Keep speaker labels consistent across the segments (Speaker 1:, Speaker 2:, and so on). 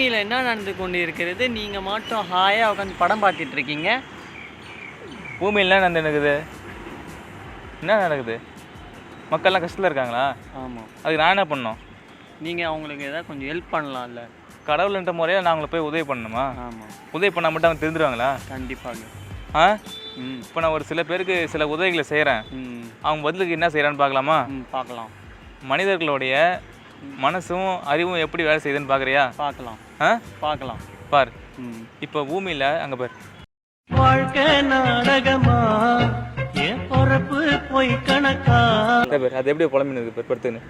Speaker 1: நடந்து கொண்டு இருக்கிறது நீங்கள் மட்டும் ஹாயாக உட்காந்து படம் பார்த்துட்டு இருக்கீங்க
Speaker 2: பூமியில் என்ன நடந்து நடக்குது? என்ன நடக்குது? மக்கள்லாம் கஷ்டத்தில் இருக்காங்களா?
Speaker 1: ஆமாம்
Speaker 2: அதுக்கு நான் என்ன பண்ணணும்?
Speaker 1: நீங்கள் அவங்களுக்கு ஏதாவது கொஞ்சம் ஹெல்ப் பண்ணலாம்ல.
Speaker 2: கடவுள்ன்ற முறையில் நான் அவங்களை போய் உதவி பண்ணணுமா?
Speaker 1: ஆமாம்
Speaker 2: உதவி பண்ணால் மட்டும் அவங்க தெரிஞ்சிருவாங்களா?
Speaker 1: கண்டிப்பாக
Speaker 2: ஆ? இப்போ நான் ஒரு சில பேருக்கு சில உதவிகளை செய்கிறேன் அவங்க பதிலுக்கு என்ன செய்கிறான்னு பார்க்கலாமா?
Speaker 1: பார்க்கலாம்.
Speaker 2: மனிதர்களுடைய மனசும் அறிவும் எப்படி வேலை செய்யுதுன்னு பார்க்குறியா?
Speaker 1: பார்க்கலாம்.
Speaker 2: ஆ?
Speaker 1: பார்க்கலாம்.
Speaker 2: பார். இப்போ பூமியில் அங்கே பார்.
Speaker 3: வாழ்க்கை நாடகமா? என் பொறப்பு போய் கணக்கா?
Speaker 2: பேர் அது எப்படி புலம்பினது பேர் படுத்துன்னு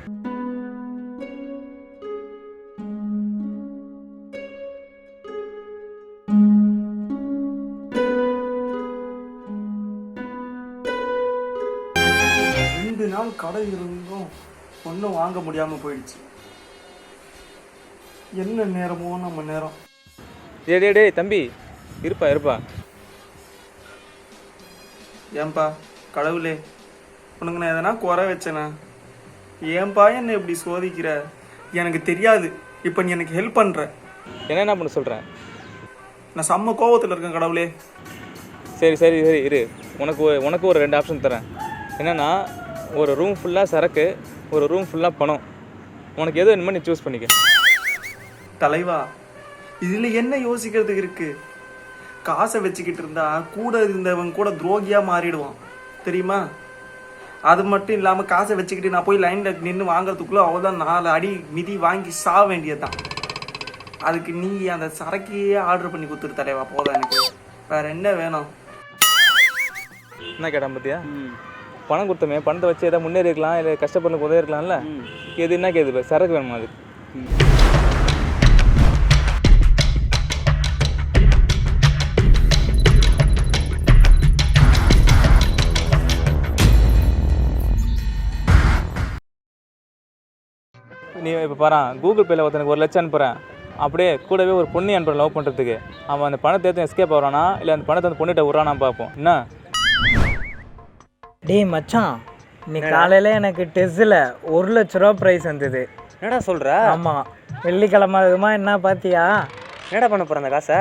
Speaker 4: ரெண்டு நாள் கடை இருந்தும். ஒன்றும் வாங்க முடியாமல் போயிடுச்சு. என்ன நேரமோ நம்ம நேரம்.
Speaker 2: டேய் டேய் டேய் தம்பி. இருப்பா இருப்பா.
Speaker 4: ஏன்பா கடவுளே. உனக்கு நான் எதனா குறை வச்சேனா? ஏன்பா என்னை இப்படி சோதிக்கிற? எனக்கு தெரியாது. இப்போ நீ எனக்கு ஹெல்ப் பண்ணுற
Speaker 2: என்ன என்ன பண்ண சொல்கிறேன்
Speaker 4: நான் செம்ம கோவத்தில் இருக்கேன் கடவுளே.
Speaker 2: சரி சரி சரி இரு. உனக்கு ஒரு- உனக்கு ஒரு ரெண்டு ஆப்ஷன் தரேன். என்னன்னா ஒரு ரூம் ஃபுல்லாக சரக்கு ஒரு ரூம் ஃபுல்லாக பணம். உனக்கு எது வேணுமோ நீ சூஸ் பண்ணிக்க.
Speaker 4: தலைவா இதில் என்ன யோசிக்கிறதுக்கு இருக்கு? காசை வச்சுக்கிட்டு இருந்தா கூட இருந்தவன் கூட துரோகியா மாறிடுவான். தெரியுமா? அது மட்டும் இல்லாமல் காசை வச்சுக்கிட்டு நான் போய் லைனில் நின்று வாங்குறதுக்குள்ள அவ்வளோதான் நாலு அடி மிதி வாங்கி சாக வேண்டியதுதான். அதுக்கு நீ அந்த சரக்கையே ஆர்டர் பண்ணி கொடுத்துரு தலைவா போதும் எனக்கு. வேற என்ன வேணும்?
Speaker 2: என்ன கேட்டான் பார்த்தியா பணம் கொடுத்தமே பணத்தை வச்சு ஏதாவது முன்னேறி இருக்கலாம் இல்லை கஷ்டப்பட்டு உதவி இருக்கலாம்ல எது என்ன கேது? சரக்கு வேணுமா அதுக்கு நீ இப்போ பாரு கூகுள் பேல ஒருத்தனுக்கு ஒரு லட்சம் அனுப்புகிறேன் அப்படியே கூடவே ஒரு பொண்ணு அனுப்புகிறேன் லவ் பண்ணுறதுக்கு அவன் அந்த பணத்தை எடுத்து எஸ்கேப் ஆகிறானா இல்லை அந்த பணத்தை அந்த பொண்ணுகிட்ட விட்றானா பார்ப்போம். என்ன?
Speaker 5: டேய் மச்சான் இன்னைக்கு காலையில் எனக்கு டெஸ்ஸில் ஒரு லட்ச ரூபா ப்ரைஸ் வந்தது.
Speaker 6: என்னடா சொல்ற?
Speaker 5: ஆமாம் வெள்ளிக்கிழமை அதுமா என்ன பார்த்தியா
Speaker 6: என்னடா பண்ண போற அந்த காசை?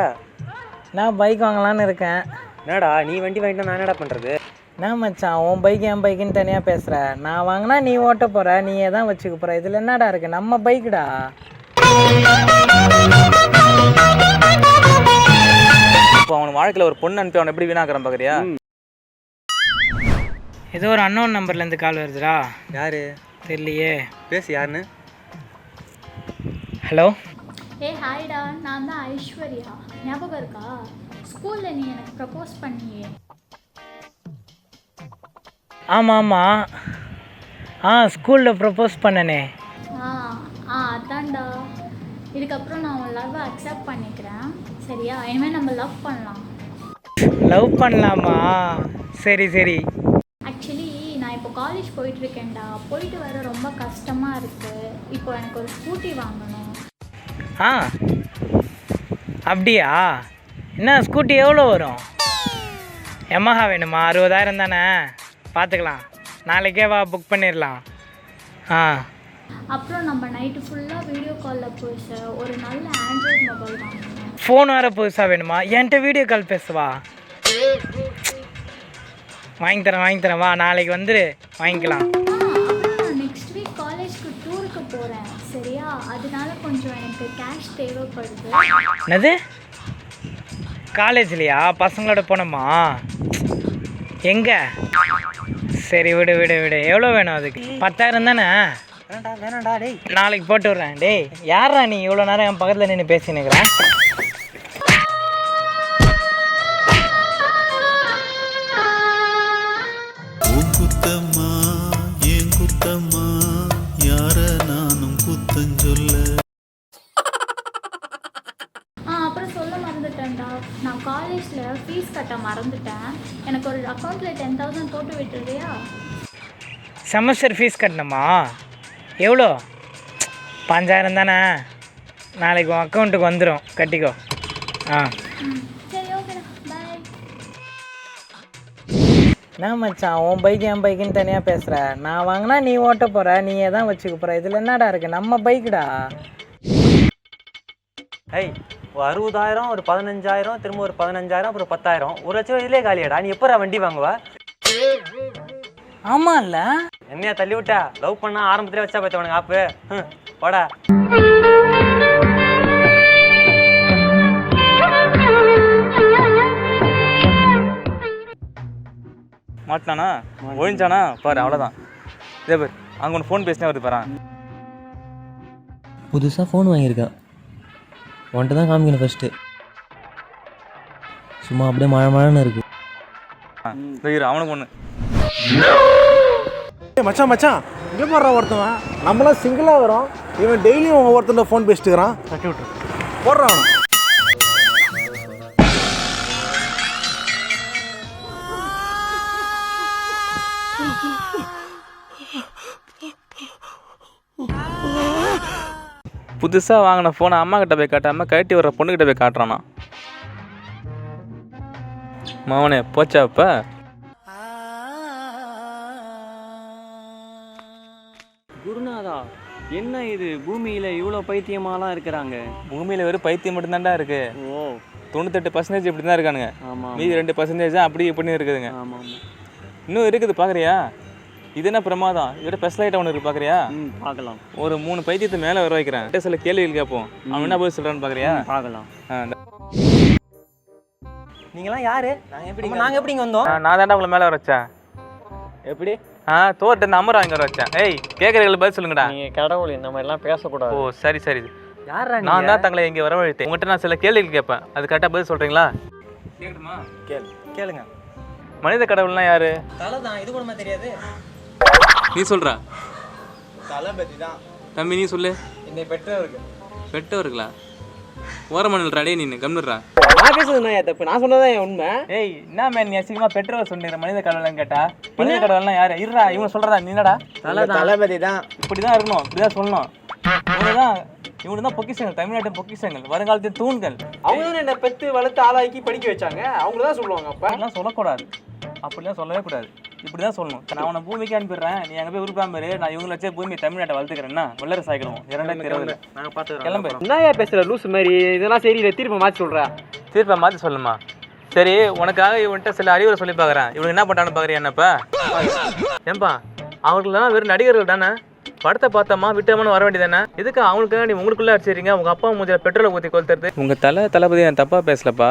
Speaker 5: நான் பைக் வாங்கலான்னு இருக்கேன்.
Speaker 6: என்னடா நீ வண்டி வாங்கிட்டா நான் என்னடா பண்றது?
Speaker 5: என்ன மச்சான் உன் பைக் என் பைக்குன்னு தனியாக பேசுகிற நான் வாங்கினா நீ ஓட்ட போகிற நீயே தான் வச்சுக்க போகிற இதில் என்னடா இருக்கு? நம்ம பைக்குடா
Speaker 2: இப்போ அவன் வாழ்க்கையில் ஒரு பொண்ணு அனுப்பி அவனை எப்படி வீணாக்குறான் பார்க்குறியா
Speaker 5: ஏதோ ஒரு அன்னோன் நம்பர்லேருந்து கால் வருதுடா.
Speaker 6: யாரு?
Speaker 5: தெரியலையே.
Speaker 6: பேசு யாருன்னு?
Speaker 5: ஹலோ
Speaker 7: ஏ ஹாய்டா நான் தான் ஐஸ்வர்யா. ஞாபகம் இருக்கா? ஸ்கூலில் நீ எனக்கு ப்ரப்போஸ் பண்ணியே.
Speaker 5: ஆமாம் ஆமாம் ஆ ஸ்கூலில் ப்ரப்போஸ் பண்ணனே.
Speaker 7: ஆ ஆ அதான்டா. இதுக்கப்புறம் நான் உன் லவ் அக்செப்ட் பண்ணிக்கிறேன். சரியா? இனிமேல் நம்ம லவ் பண்ணலாம்.
Speaker 5: லவ் பண்ணலாமா? சரி சரி.
Speaker 7: போயிட்டுருக்கேன்டா. போயிட்டு வர ரொம்ப கஷ்டமாக இருக்குது இப்போ எனக்கு ஒரு ஸ்கூட்டி வாங்கணும்.
Speaker 5: ஆ. அப்படியா? என்ன ஸ்கூட்டி எவ்வளோ வரும்? எமஹா வேணுமா? அறுபதாயிரம் தானே? பார்த்துக்கலாம். நாளைக்கே வா புக் பண்ணிடலாம். ஆ.
Speaker 7: அப்புறம் நம்ம நைட்டு ஃபுல்லாக வீடியோ காலில் பேச ஒரு நல்ல ஆண்ட்ராய்ட் மொபைல் வாங்கணும்.
Speaker 5: ஃபோன் வேறு புதுசாக வேணுமா? என்கிட்ட வீடியோ கால் பேசுவா? வாங்கி தரேன் வாங்கி தரேன். வா நாளைக்கு வந்துடு வாங்கிக்கலாம்.
Speaker 7: நெக்ஸ்ட் வீக் காலேஜ்க்கு டூருக்கு போகிறேன் சரியா? அதனால கொஞ்சம் எனக்கு கேஷ் தேவைப்படுது.
Speaker 5: என்னது? காலேஜ்லையா? பசங்களோட போனோமா? எங்கே? சரி விடு விடு விடு. எவ்வளோ வேணும் அதுக்கு? பத்தாயிரம் தானே?
Speaker 6: வேணாடா வேணாடா டேய்.
Speaker 5: நாளைக்கு போட்டு விட்றேன். டேய் யாரா நீ? இவ்வளோ நேரம் என் பக்கத்தில் நின்று பேசினுக்கிறேன்
Speaker 8: குத்தம்மா ஏன் குத்தம்மா? யார நானும் குத்தஞ்சொல்ல
Speaker 7: ஆ அப்புறம் சொல்ல மறந்துட்டேன்டா. நான் காலேஜில் ஃபீஸ் கட்ட மறந்துட்டேன். எனக்கு ஒரு அக்கௌண்ட்டில் டென் தௌசண்ட் போட்டு விட்டுறியா
Speaker 5: செமஸ்டர் ஃபீஸ் கட்டணுமா? எவ்வளோ பாஞ்சாயிரம் தானே. நாளைக்கு உன் அக்கௌண்ட்டுக்கு வந்துடும் கட்டிக்கோ. ஆ. என்ன மச்சான் உன் பைக் என் பைக்குன்னு தனியாக பேசுகிற நான் வாங்கினா நீ ஓட்ட போகிற நீயே தான் வச்சுக்க போகிற இதில் என்னடா இருக்குது நம்ம பைக்குடா
Speaker 6: ஏய் ஒரு அறுபதாயிரம் ஒரு பதினஞ்சாயிரம் திரும்ப ஒரு பதினஞ்சாயிரம் அப்புறம் பத்தாயிரம். ஒரு லட்சம் இதுலேயே காலியாடா. நீ எப்போ வண்டி வாங்குவ?
Speaker 5: ஆமாம்ல
Speaker 6: என்னையா தள்ளி விட்டா? லவ் பண்ணா ஆரம்பத்திலே வச்சா பார்த்தவனுங்க ஆப்பு போடா.
Speaker 2: மாட்டினானா? ஒழிஞ்சானா? பாரு அவ்வளோதான் இதே பாரு அங்கே ஒன்று ஃபோன் பேசினே வருது பாரு.
Speaker 9: புதுசாக ஃபோன் வாங்கியிருக்கேன். உன்கிட்ட தான் காமிக்கணும் ஃபஸ்ட்டு சும்மா அப்படியே மழை மழைன்னு இருக்குது
Speaker 2: இந்த இரு அவனுக்கு ஒன்று
Speaker 10: ஏய் மச்சான் மச்சான் இங்கே போடுற ஒருத்தவன் நம்மளாம் சிங்கிளாக வரோம். இவன் டெய்லியும் ஒவ்வொருத்தன் ஃபோன் பேசிட்டு இருக்கிறான். தட்டி விட்டு போடுறான்
Speaker 2: புதுசாக வாங்கின ஃபோனை அம்மா கிட்ட போய் காட்டாமல் கழட்டி வர பொண்ணுக்கிட்ட போய் காட்டுறானா? மவனே போச்சா இப்போ
Speaker 1: குருநாதா என்ன இது? பூமியில இவ்வளோ பைத்தியமாலாம் இருக்கிறாங்க.
Speaker 2: பூமியில் வெறும் பைத்தியம் மட்டும்தான்டா இருக்கு.
Speaker 1: ஓ.
Speaker 2: தொண்ணூத்தெட்டு பர்சன்டேஜ் இப்படி தான் இருக்கானுங்க மீதி ரெண்டு பர்சன்டேஜ் தான் அப்படி இப்படின்னு இருக்குதுங்க. இன்னும் இருக்குது பார்க்குறியா இது என்ன பிரமாதம்? இதோட ஸ்பெஷல் ஐட்டம் ஒன்று இருக்கு பார்க்குறியா
Speaker 1: பார்க்கலாம்
Speaker 2: ஒரு மூணு பைத்தியத்தை மேலே வர வைக்கிறேன். சில கேள்விகள் கேட்போம் அவன் என்ன போய் சொல்கிறான்னு பார்க்குறியா
Speaker 1: பார்க்கலாம்
Speaker 6: நீங்களாம் யாரு? நாங்கள் எப்படி நாங்கள் எப்படி இங்கே வந்தோம்?
Speaker 2: நான் தாண்டா உங்களை மேலே வர வச்சேன்.
Speaker 6: எப்படி?
Speaker 2: ஆ தோட்ட அமரம் வாங்கி வர வச்சேன். ஏய் கேட்குறீங்களுக்கு பதில் சொல்லுங்கடா.
Speaker 1: நீங்க கடவுள் இந்த மாதிரிலாம்
Speaker 2: ஓ
Speaker 1: பேசக்கூடாது.
Speaker 2: சரி சரி.
Speaker 6: யாரா
Speaker 2: நான் தான் தங்களை இங்கே வரவழைத்தேன். உங்கள்கிட்ட நான் சில கேள்விகள் கேட்பேன். அது கரெக்டாக பதில் சொல்கிறீங்களா
Speaker 6: கேளு. கேளுங்க.
Speaker 2: மனித கடவுள்னா யாரு?
Speaker 6: தலை தான் இது கூடமா தெரியாது.
Speaker 2: நீ சொல்றா.
Speaker 10: தளபதி தான்
Speaker 2: தம்பி நீ சொல்லு.
Speaker 6: இந்த பெற்றோருக்கு
Speaker 2: பெட்டவர்களா ஓரமணல் ராடே நீ கம்னுடுறா
Speaker 6: நான் பேசுறது நான் தப்பு? நான் சொன்னதான் உண்மை.
Speaker 2: ஏய் என்ன மேன் நீ அசிங்கமா பெற்றவர் சொன்னீங்க மனித கடவுள்னு கேட்டா? மனித கடவுள்னா யாரு? இருடா இவன் சொல்றதா நீ என்னடா
Speaker 10: தளபதி தான்
Speaker 2: இப்படிதான் இருக்கணும் இப்படிதான் சொல்லணும். இவனுதான் இவனு தான் பொக்கிஷங்கள் தமிழ்நாட்டின் பொக்கிஷங்கள் வருங்காலத்தின் தூண்கள்.
Speaker 6: அவங்க தானே என்ன பெத்து வளர்த்து ஆளாக்கி படிக்க வச்சாங்க. அவங்க தான் சொல்லுவாங்க அப்ப.
Speaker 2: அப்படிலாம் சொல்லக்கூடாது. அப்படிலாம் சொல்லவே கூடாது. இப்படிதான் சொல்லணும். நான் அவனை பூமிக்கு அனுப்பிடுறேன். நீ அங்கே போய் உருப்பாம இரு. நான் இவங்களை வச்சு பூமி தமிழ்நாட்டை வளர்த்துக்கிறேன்னா வல்லரசு ஆகிடுவோம் இரண்டாயிரத்தி இருபது
Speaker 6: நாங்க பார்த்து
Speaker 2: கிளம்பு.
Speaker 6: என்னயா பேசுற? லூஸ் மாதிரி. இதெல்லாம் சரியில்லை திரும்ப மாற்றி சொல்ற.
Speaker 2: தீர்ப்பை மாற்றி சொல்லுமா? சரி உனக்காக இவன்கிட்ட சில அறிவுரை சொல்லி பார்க்குறேன். இவனுக்கு என்ன பண்ணுறான்னு பார்க்குறியா என்னப்பா ஏன்பா அவர்களெல்லாம் வெறும் நடிகர்கள் தானே? படத்தை பார்த்தோமா விட்டோமான்னு வர வேண்டியதானே எதுக்கு அவங்களுக்காக நீ உங்களுக்குள்ளே அடிச்சிருங்க உங்கள் அப்பா மூஞ்சில பெட்ரோலை ஊற்றி கொளுத்துறது. உங்கள் தலை தளபதி நான் தப்பாக பேசலப்பா.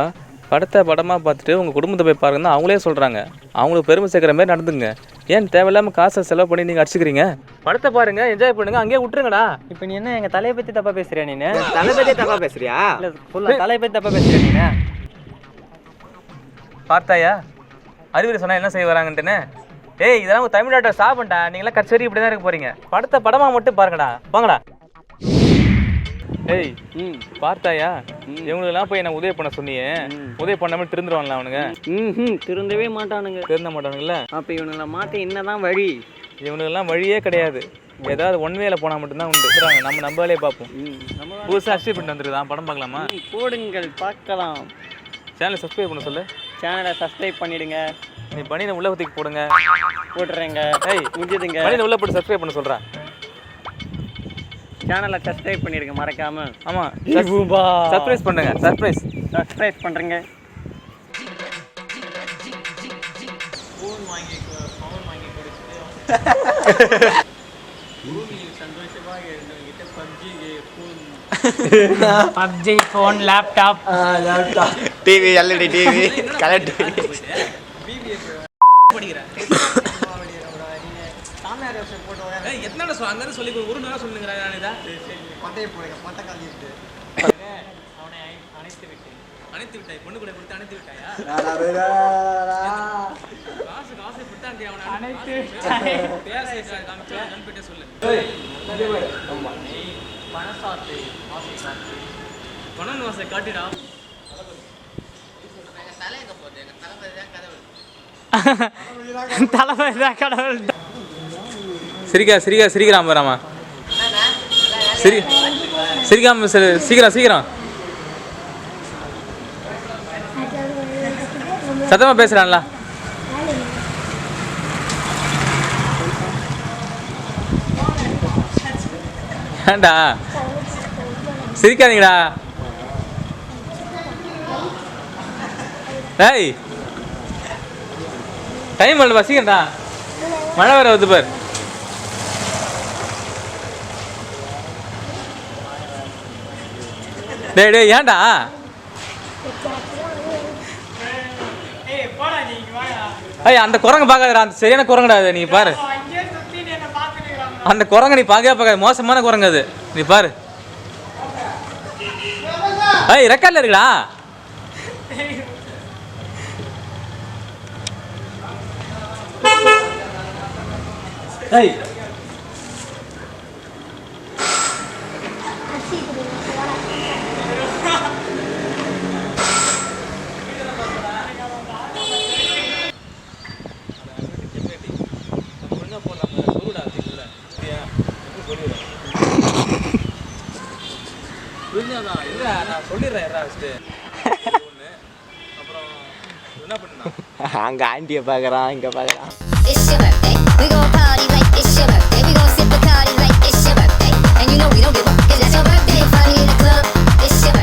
Speaker 2: படத்தை படமாக பார்த்துட்டு உங்கள் குடும்பத்தை போய் பாருங்கன்னு அவங்களே சொல்கிறாங்க அவங்களுக்கு பெருமை சேர்க்குற மாதிரி நடந்துங்க ஏன் தேவையில்லாமல் காசை செலவு பண்ணி நீங்கள் அடிச்சுக்கிறீங்க? படத்தை பாருங்க என்ஜாய் பண்ணுங்க அங்கேயே விட்டுருங்கடா.
Speaker 6: இப்போ நீ என்ன எங்க தலையை பத்தி தப்பா பேசுறியா நீ
Speaker 10: தளபதியே தப்பா பேசுறியா?
Speaker 6: இல்ல ஃபுல்லா தலையை பத்தி தப்பா பேசுறியா நீ
Speaker 2: பார்த்தாயா? அறிவுரை சொன்னா என்ன செய்ய வராங்கன்ட்டுன்னு? ஏய் இதெல்லாம் தமிழ்நாட்டை சாப்பிட்டா நீங்களாம் கச்சேரி இப்படி தான் இருக்க போறீங்க. படத்தை படமா மட்டும் பாருங்கடா. வாங்கடா ஏய்
Speaker 1: ம்
Speaker 2: பார்த்தாயா? இவங்களுக்கெல்லாம் போய் என்ன உதவி பண்ண சொன்னியே? உதவி பண்ணாம திருந்துருவான்ல அவனுங்க?
Speaker 1: ம் திருந்தவே மாட்டானுங்க.
Speaker 2: திருந்த மாட்டானுங்கல்ல
Speaker 1: அப்போ இவனுங்களை மாட்ட என்னதான் வழி?
Speaker 2: இவனுக்கெல்லாம் வழியே கிடையாது. ஏதாவது ஒன் வேல போனா மட்டும்தான் உண்டு. இருக்கிறாங்க நம்ம நம்பாலே பார்ப்போம்.
Speaker 1: ம் நம்ம
Speaker 2: புதுசாக அச்சீவ் பண்ணிட்டு வந்துருக்குதான் படம் பார்க்கலாமா?
Speaker 1: ம், போடுங்கள் பார்க்கலாம்.
Speaker 2: சேனலை சப்ஸ்கிரைப் பண்ண சொல்லு.
Speaker 1: சேனலை சப்ஸ்கிரைப் பண்ணிடுங்க.
Speaker 2: நீ பணியை உள்ள ஊற்றிக்கு போடுங்க.
Speaker 1: போட்டுறேங்க.
Speaker 2: ஏய்
Speaker 1: முடிஞ்சதுங்க.
Speaker 2: பணியை உள்ள போட்டு சப்ஸ்கிரைப் பண்ண சொல்கிறேன்
Speaker 1: சேனலை சப்ஸ்கிரைப் பண்ணிடுங்க மறக்காம.
Speaker 2: ஆமாம் சர்ப்ரைஸ் பண்ணுங்க சர்ப்ரைஸ்
Speaker 1: சப்ஸ்கிரைப் பண்ணுறேங்க
Speaker 5: PUBG phone laptop
Speaker 10: TV LED TV colour TV
Speaker 2: எத்தனை அங்கே சொல்லி ஒரு நேரம் சொல்லுங்கிறா அனைத்து விட்டாய்? பொண்ணு கூட கொடுத்து அனைத்து விட்டாயா? காசு காசு கொடுத்தாண்டி அவனை. பேர் சேர்த்து காமிச்சு கண்பிட்டே சொல்லு. பணசாத்து வாசை காத்து பணம் வாசை காட்டிடா.
Speaker 5: தளபதி தான் கடவுள்.
Speaker 2: சிரிக்கா சிரிக்கா சிரிக்கிறான் பாராமா சிரி சிரிக்காம சீக்கிரம் சீக்கிரம். சத்தமா பேசுகிறான்ல ஏண்டா சிரிக்காதீங்கடா. டேய் டைம் பண்ணுப்பா சீக்கிரம்டா. மழை வேற வருது பார். டேய் டேய் ஏன்டா? ஐய் அந்த குரங்கு பார்க்காதடா அந்த சரியான குரங்குடா அது நீ பாரு. அந்த குரங்கு நீ பார்க்கவே பார்க்காத மோசமான குரங்கு அது. நீ பாரு. ஐய் ரெக்கார்டில் இருக்குடா. ஏய் புரிஞ்சாதான் இல்லை நான் சொல்லிடுறேன் யாரா ஃபஸ்ட்டு ஒன்று அப்புறம் என்ன பண்ணுனா
Speaker 9: அங்கே ஆண்டியை பார்க்குறான் இங்கே பார்க்குறான்.
Speaker 11: We gon' party like it's your birthday. We gon' sip a Bacardi like it's your birthday. And you know we don't give a